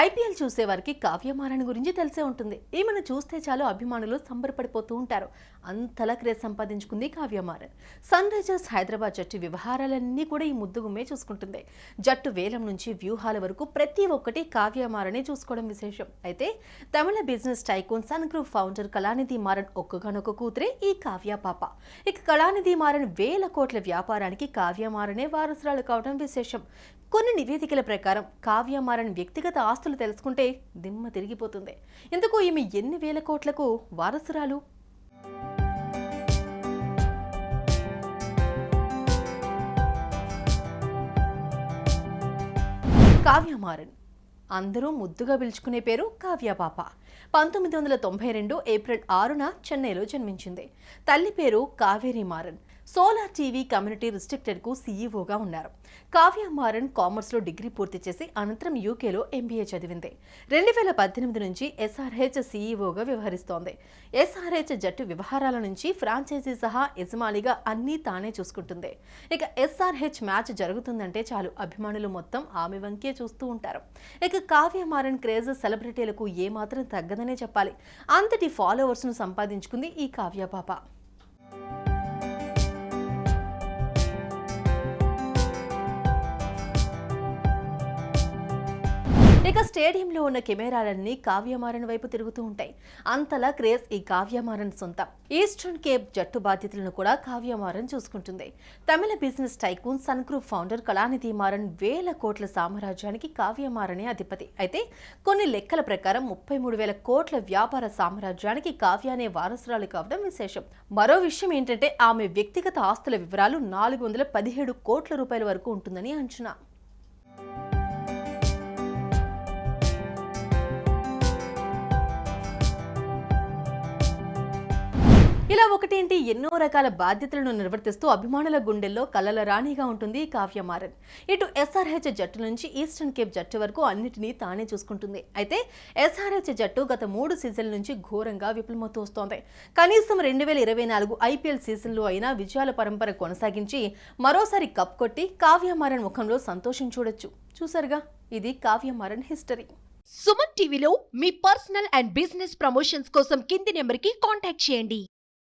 IPL చూసేవారికి కావ్యమారణ గురించి తెలిసే ఉంటుంది. ఈమెను చూస్తే చాలు అభిమానులు సంబరపడిపోతూ ఉంటారు. అంతలా క్రేజ్ సంపాదించుకుంది కావ్యమారన్ సన్ రైజర్స్ హైదరాబాద్ జట్టు వ్యవహారాలన్నీ కూడా ఈ ముద్దుగుమ్మే చూసుకుంటుంది. జట్టు వేలం నుంచి వ్యూహాల వరకు ప్రతి ఒక్కటి కావ్యమారనే చూసుకోవడం విశేషం. అయితే తమిళ business tycoon Sun group founder Kalanidhi Maran ఒక్కగానొక్క కూతురే ఈ కావ్య పాప. ఇక కళానిధి మారన్ వేల కోట్ల వ్యాపారానికి కావ్యమారనే వారసురాలు కావడం విశేషం. కొన్ని నివేదికల ప్రకారం కావ్యమారన్ వ్యక్తిగత ఆస్తులు తెలుసుకుంటే దిమ్మ తిరిగిపోతుంది. ఇందుకు ఈమె ఎన్ని వేల కోట్లకు వారసురాలు? కావ్యమారన్ అందరూ ముద్దుగా పిలుచుకునే పేరు కావ్యపాప పంతొమ్మిది వందల తొంభై రెండు ఏప్రిల్ ఆరున చెన్నైలో జన్మించింది. తల్లి పేరు Kaveri Maran. Solar TV community రిస్ట్రిక్టెడ్కు సీఈఓగా ఉన్నారు. కావ్య మారన్ కామర్స్లో డిగ్రీ పూర్తి చేసి అనంతరం యూకేలో ఎంబీఏ చదివింది. రెండు వేల పద్దెనిమిది నుంచి ఎస్ఆర్హెచ్ సీఈఓగా వ్యవహరిస్తోంది. ఎస్ఆర్హెచ్ జట్టు వ్యవహారాల నుంచి ఫ్రాంచైజీ సహా యజమానిగా అన్నీ తానే చూసుకుంటుంది. ఇక ఎస్ఆర్హెచ్ మ్యాచ్ జరుగుతుందంటే చాలు అభిమానులు మొత్తం ఆమె వంకే చూస్తూ ఉంటారు. ఇక కావ్య మారన్ క్రేజ్ సెలబ్రిటీలకు ఏమాత్రం తగ్గదనే చెప్పాలి. అంతటి ఫాలోవర్స్ను సంపాదించుకుంది ఈ కావ్య పాప. ఇక స్టేడియంలో ఉన్న కెమెరాలన్నీ కావ్యమారన్ వైపు తిరుగుతూ ఉంటాయి. అంతలా క్రేజ్ ఈ కావ్యమారన్ సొంతం. ఈస్టర్న్ కేప్ జట్టు బాధ్యతలను కూడా కావ్యమారన్ చూసుకుంటుంది. తమిళ business tycoon Sun group founder Kalanidhi Maran వేల కోట్ల సామ్రాజ్యానికి కావ్యమారనే అధిపతి. అయితే కొన్ని లెక్కల ప్రకారం ముప్పై మూడు వేల కోట్ల వ్యాపార సామ్రాజ్యానికి కావ్య అనే వారసురాలు కావడం విశేషం. మరో విషయం ఏంటంటే ఆమె వ్యక్తిగత ఆస్తుల వివరాలు నాలుగు వందల పదిహేడు కోట్ల రూపాయల వరకు ఉంటుందని అంచనా. ఇలా ఒకటేంటి? ఎన్నో రకాల బాధ్యతలను నిర్వర్తిస్తూ అభిమానుల గుండెల్లో కలల రాణిగా ఉంటుంది కావ్య మారన్ ఇటు ఎస్ఆర్హెచ్ జట్టు నుంచి ఈస్టర్న్ కేప్ జట్టు వరకు అన్నిటినీ తానే చూసుకుంటుంది. అయితే ఎస్ఆర్హెచ్ జట్టు గత మూడు సీజన్ల నుంచి ఘోరంగా విఫలమవుతూ వస్తోంది. కనీసం రెండు వేల ఇరవై నాలుగు ఐపీఎల్ సీజన్లో అయినా విజయాల పరంపర కొనసాగించి మరోసారి కప్ కొట్టి కావ్య మారన్ ముఖంలో సంతోషం చూడొచ్చు. చూసారుగా ఇది కావ్య మారన్ హిస్టరీ. సుమన్ టీవీలో మీ పర్సనల్ అండ్ బిజినెస్ ప్రమోషన్స్ కోసం కింది నెంబర్కి కాంటాక్ట్ చేయండి.